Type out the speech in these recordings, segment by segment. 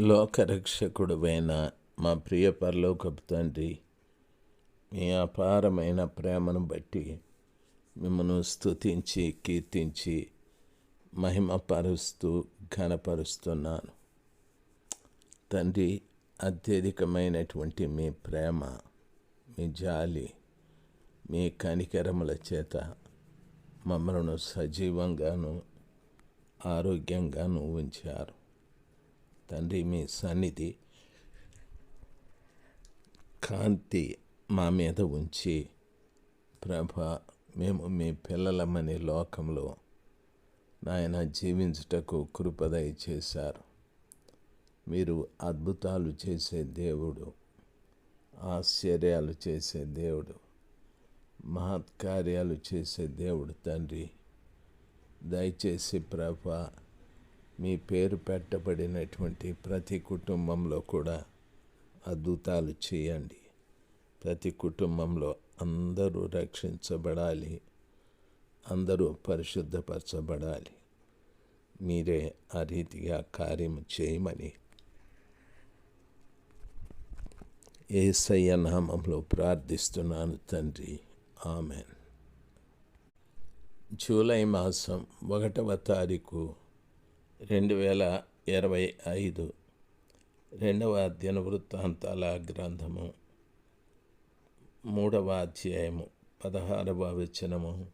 లోకరక్షకుడువైన మా ప్రియ పరలోకపు తండ్రి మీ అపారమైన ప్రేమను బట్టి మిమ్మను స్తుతించి కీర్తించి మహిమపరుస్తూ ఘనపరుస్తున్నాను. తండ్రి అత్యధికమైనటువంటి మీ ప్రేమ మీ జాలి మీ కనికరముల చేత మమ్మలను సజీవంగాను ఆరోగ్యంగాను ఉంచారు. తండ్రి మీ సన్నిధి కాంతి మా మీద ఉంచి ప్రభ మేము మీ పిల్లలమని లోకంలో నాయన జీవించుటకు కృపదయ చేశారు. మీరు అద్భుతాలు చేసే దేవుడు ఆశ్చర్యాలు చేసే దేవుడు మహత్కార్యాలు చేసే దేవుడు తండ్రి. దయచేసి ప్రభ మీ పేరు పెట్టబడినటువంటి ప్రతి కుటుంబంలో కూడా అద్భుతాలు చేయండి. ప్రతి కుటుంబంలో అందరూ రక్షించబడాలి. అందరూ పరిశుద్ధపరచబడాలి. మీరే ఆ రీతిగా కార్యం చేయమని ఏసయ్య నామంలో ప్రార్థిస్తున్నాను తండ్రి. ఆమెన్. జూలై మాసం ఒకటవ తారీఖు రెండు వేల ఇరవై ఐదు రెండవ అధ్యయన వృత్తాంతాల గ్రంథము మూడవ అధ్యాయము పదహారవ వచనము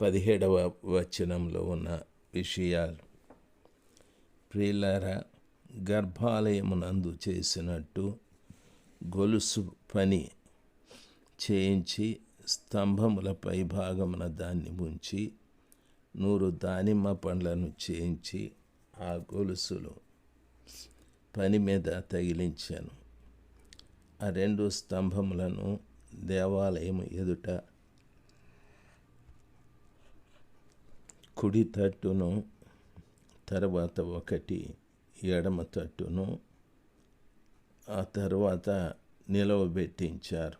పదిహేడవ వచనంలో ఉన్న విషయాలు. ప్రియులార గర్భాలయమునందు చేసినట్టు గొలుసు పని చేయించి స్తంభముల పై భాగమున దాన్ని ఉంచి నూరు దానిమ్మ పండ్లను చేయించి ఆ గొలుసులు పని మీద తగిలించాను. ఆ రెండు స్తంభములను దేవాలయం ఎదుట కుడి తట్టును తర్వాత ఒకటి ఎడమ తట్టును ఆ తర్వాత నిలవబెట్టించారు.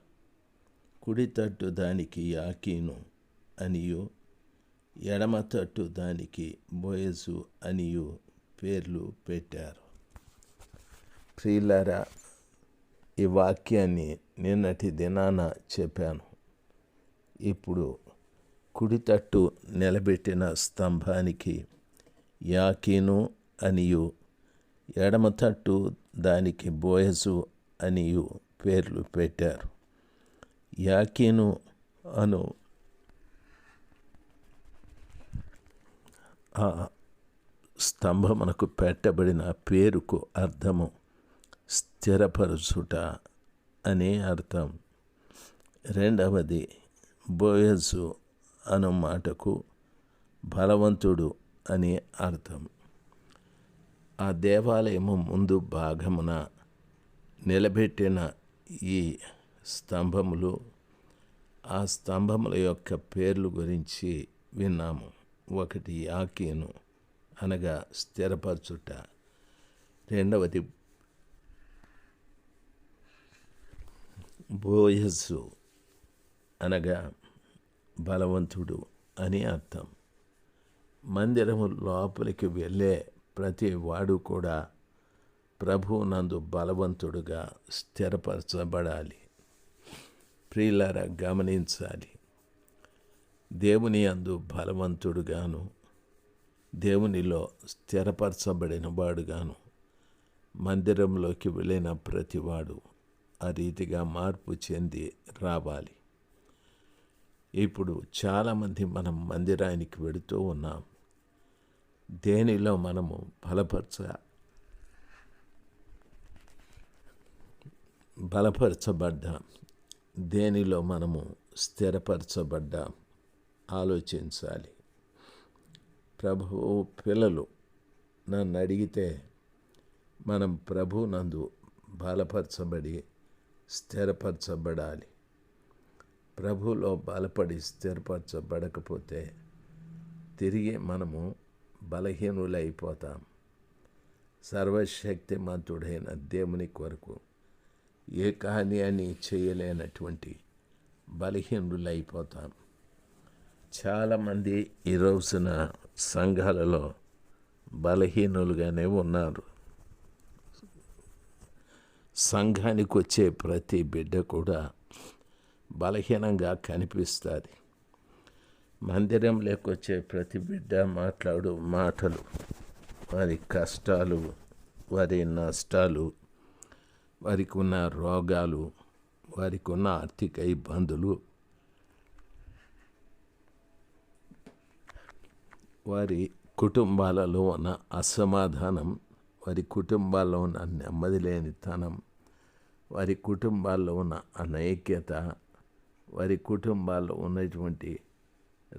కుడి తట్టు దానికి యాకీను అనియు ఎడమ తట్టు దానికి బోయజు అనియు పేర్లు పెట్టారు. ప్రియులారా ఈ వాక్యాన్ని నిన్నటి దినాన చెప్పాను. ఇప్పుడు కుడి తట్టు నిలబెట్టిన స్తంభానికి యాకీను అనియు ఎడమ తట్టు దానికి బోయజు అనియు పేర్లు పెట్టారు. యాకీను అను ఆ స్తంభమునకు పెట్టబడిన పేరుకు అర్థము స్థిరపరుచుట అనే అర్థం. రెండవది బోయజు అను మాటకు బలవంతుడు అని అర్థం. ఆ దేవాలయము ముందు భాగమున నిలబెట్టిన ఈ స్తంభములు ఆ స్తంభముల యొక్క పేర్లు గురించి విన్నాము. ఒకటి యాకీను అనగా స్థిరపరచుట. రెండవది బోయస్సు అనగా బలవంతుడు అని అర్థం. మందిరము లోపలికి వెళ్ళే ప్రతి వాడు కూడా ప్రభు నందు బలవంతుడుగా స్థిరపరచబడాలి. ప్రియులారా గమనించాలి. దేవుని అందు బలవంతుడుగాను దేవునిలో స్థిరపరచబడిన వాడుగాను మందిరంలోకి వెళ్ళిన ప్రతివాడు ఆ రీతిగా మార్పు చెంది రావాలి. ఇప్పుడు చాలామంది మనం మందిరానికి వెళుతూ ఉన్నాం. దేనిలో మనము బలపరచ బలపరచబడ్డాం? దేనిలో మనము స్థిరపరచబడ్డాం? ఆలోచించాలి. ప్రభు పిల్లలు నన్ను అడిగితే మనం ప్రభు నందు బలపరచబడి స్థిరపరచబడాలి. ప్రభులో బలపడి స్థిరపరచబడకపోతే తిరిగి మనము బలహీనులైపోతాం. సర్వశక్తిమంతుడైన దేవుని కొరకు ఏ కార్యాన్ని చేయలేనటువంటి బలహీనులైపోతాం. చాలామంది ఈ రోజున సంఘాలలో బలహీనులుగానే ఉన్నారు. సంఘానికి వచ్చే ప్రతి బిడ్డ కూడా బలహీనంగా కనిపిస్తుంది. మందిరం లేకొచ్చే ప్రతి బిడ్డ మాట్లాడు మాటలు. వారి కష్టాలు వారి నష్టాలు వారికి ఉన్న రోగాలు వారికి ఉన్న ఆర్థిక ఇబ్బందులు వారి కుటుంబాలలో ఉన్న అసమాధానం వారి కుటుంబాల్లో ఉన్న నెమ్మది లేనితనం వారి కుటుంబాల్లో ఉన్న అనైక్యత వారి కుటుంబాల్లో ఉన్నటువంటి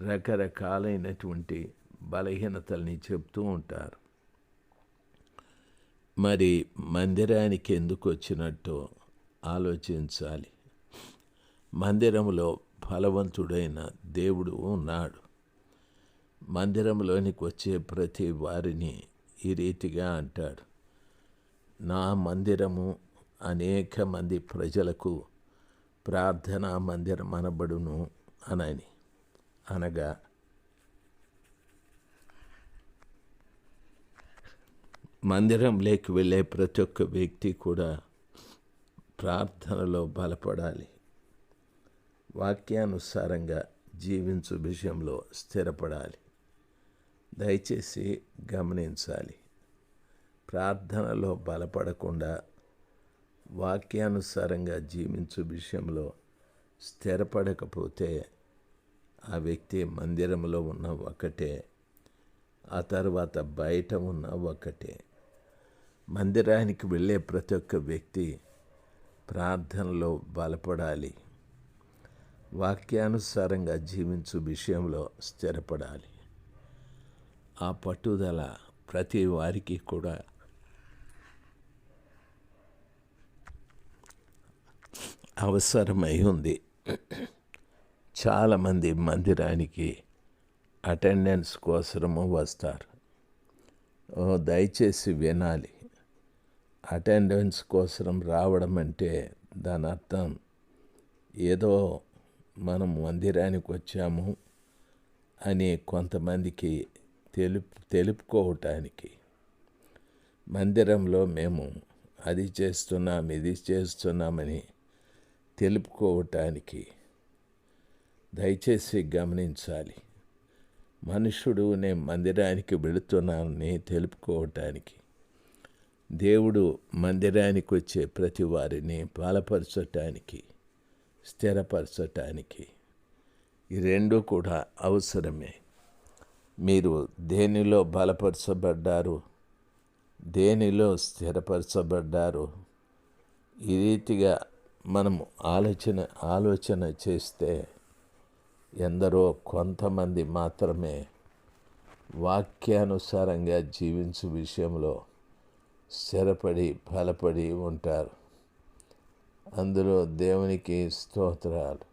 రకరకాలైనటువంటి బలహీనతల్ని చెప్తూ ఉంటారు. మరి మందిరానికి ఎందుకు వచ్చినట్టు ఆలోచించాలి. మందిరంలో ఫలవంతుడైన దేవుడు ఉన్నాడు. మందిరంలోనికి వచ్చే ప్రతి వారిని ఈ రీతిగా అంటాడు. నా మందిరము అనేక మంది ప్రజలకు ప్రార్థనా మందిరం అనబడును అనని అనగా మందిరంలోకి వెళ్ళే ప్రతి ఒక్క వ్యక్తి కూడా ప్రార్థనలో బలపడాలి. వాక్యానుసారంగా జీవించు విషయంలో స్థిరపడాలి. దయచేసి గమనించాలి. ప్రార్థనలో బలపడకుండా వాక్యానుసారంగా జీవించు విషయంలో స్థిరపడకపోతే ఆ వ్యక్తి మందిరంలో ఉన్న ఒకటే ఆ తర్వాత బయట ఉన్న ఒకటే. మందిరానికి వెళ్ళే ప్రతి ఒక్క వ్యక్తి ప్రార్థనలో బలపడాలి. వాక్యానుసారంగా జీవించు విషయంలో స్థిరపడాలి. ఆ పట్టుదల ప్రతి వారికి కూడా. అవసరమై ఉంది చాలామంది మందిరానికి అటెండెన్స్ కోసము వస్తారు. దయచేసి వినాలి. అటెండెన్స్ కోసం రావడం అంటే దాని అర్థం ఏదో మనం మందిరానికి వచ్చాము అని కొంతమందికి తెలుపు తెలుపుకోవటానికి. మందిరంలో మేము అది చేస్తున్నాం ఇది చేస్తున్నామని తెలుపుకోవటానికి దయచేసి గమనించాలి. మనుషుడు నేను మందిరానికి వెళుతున్నానని తెలుపుకోవటానికి దేవుడు మందిరానికి వచ్చే ప్రతి వారిని బలపరచటానికి స్థిరపరచటానికి ఈ రెండు కూడా అవసరమే. మీరు దేనిలో బలపరచబడ్డారు? దేనిలో స్థిరపరచబడ్డారు? ఈ రీతిగా మనము ఆలోచన ఆలోచన చేస్తే ఎందరో కొంతమంది మాత్రమే వాక్యానుసారంగా జీవించు విషయంలో స్థిరపడి బలపడి ఉంటారు. అందులో దేవునికి స్తోత్రాలు.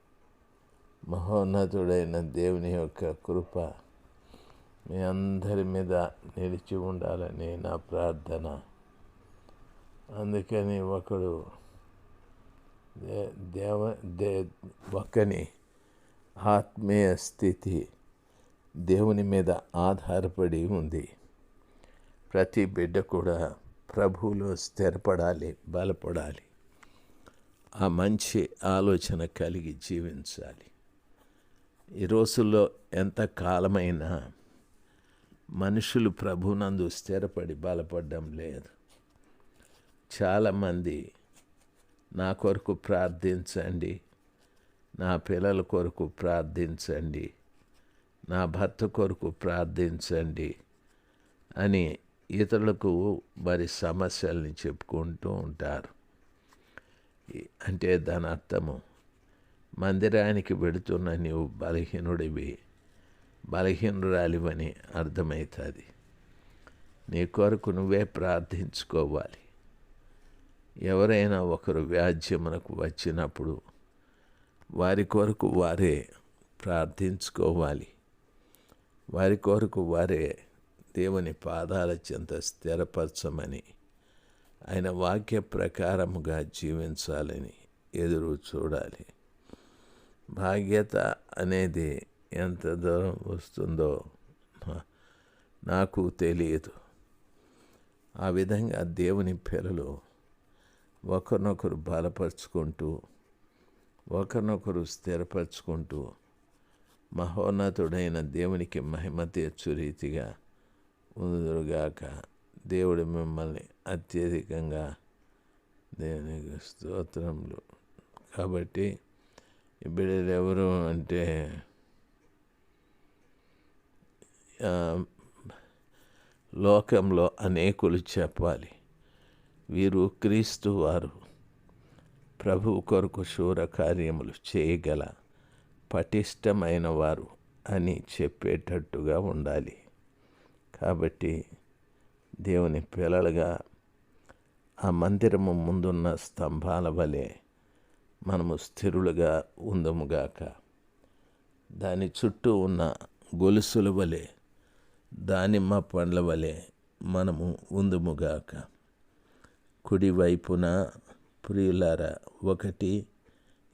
మహోన్నతుడైన దేవుని యొక్క కృప మీ అందరి మీద నిలిచి ఉండాలని నా ప్రార్థన. అందుకని ఒకడు దేవ దే ఒక్కని ఆత్మీయ స్థితి దేవుని మీద ఆధారపడి ఉంది. ప్రతి బిడ్డ కూడా ప్రభువులో స్థిరపడాలి బలపడాలి. ఆ మంచి ఆలోచన కలిగి జీవించాలి. ఈ రోజుల్లో ఎంత కాలమైనా మనుషులు ప్రభునందు స్థిరపడి బలపడడం లేదు. చాలామంది నా కొరకు ప్రార్థించండి నా పిల్లల కొరకు ప్రార్థించండి నా భర్త కొరకు ప్రార్థించండి అని ఇతరులకు మరి సమస్యల్ని చెప్పుకుంటూ ఉంటారు. అంటే దాని అర్థము మందిరానికి వెడుతున్న నీవు బలహీనుడివి. బలహీనురాలివని అర్థమవుతుంది. నీ కొరకు నువ్వే ప్రార్థించుకోవాలి. ఎవరైనా ఒకరు వ్యాజ్యమునకు వచ్చినప్పుడు వారి కొరకు వారే ప్రార్థించుకోవాలి. వారి కొరకు వారే దేవుని పాదాల చెంత స్థిరపరచమని ఆయన వాక్య ప్రకారముగా జీవించాలని ఎదురు చూడాలి. భాగ్యత అనేది ఎంత దూరం వస్తుందో నాకు తెలియదు ఆ విధంగా దేవుని పిల్లలు ఒకరినొకరు బలపరుచుకుంటూ ఒకరినొకరు స్థిరపరచుకుంటూ మహోన్నతుడైన దేవునికి మహిమ తీర్చు రీతిగా ఉందురుగాక దేవుడు మిమ్మల్ని అత్యధికంగా దేవునికి స్తోత్రములు కాబట్టి ఈ బిడ్డలు ఎవరు అంటే లోకంలో అనేకులు చెప్పాలి. వీరు క్రీస్తు వారు. ప్రభువు కొరకు శూర కార్యములు చేయగల పటిష్టమైన వారు అని చెప్పేటట్టుగా ఉండాలి. కాబట్టి దేవుని పిల్లలుగా ఆ మందిరము ముందున్న స్తంభాల వలె మనము స్థిరులుగా ఉందముగాక దాని చుట్టూ ఉన్న గొలుసుల వలె దానిమ్మ పండ్ల వలె మనము ఉందుముగాక. కుడివైపున ప్రియులార ఒకటి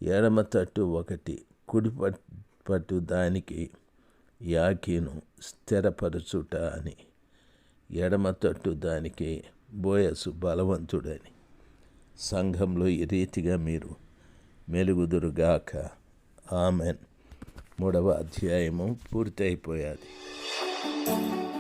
ఎడమ తట్టు ఒకటి కుడి పట్టు దానికి యాకీను స్థిరపరచుట అని ఎడమ తట్టు దానికి బోయసు బలవంతుడని. సంఘంలో ఈ రీతిగా మీరు మెలుగుదురుగాక. ఆమెన్. మూడవ అధ్యాయము పూర్తయిపోయాది. thank you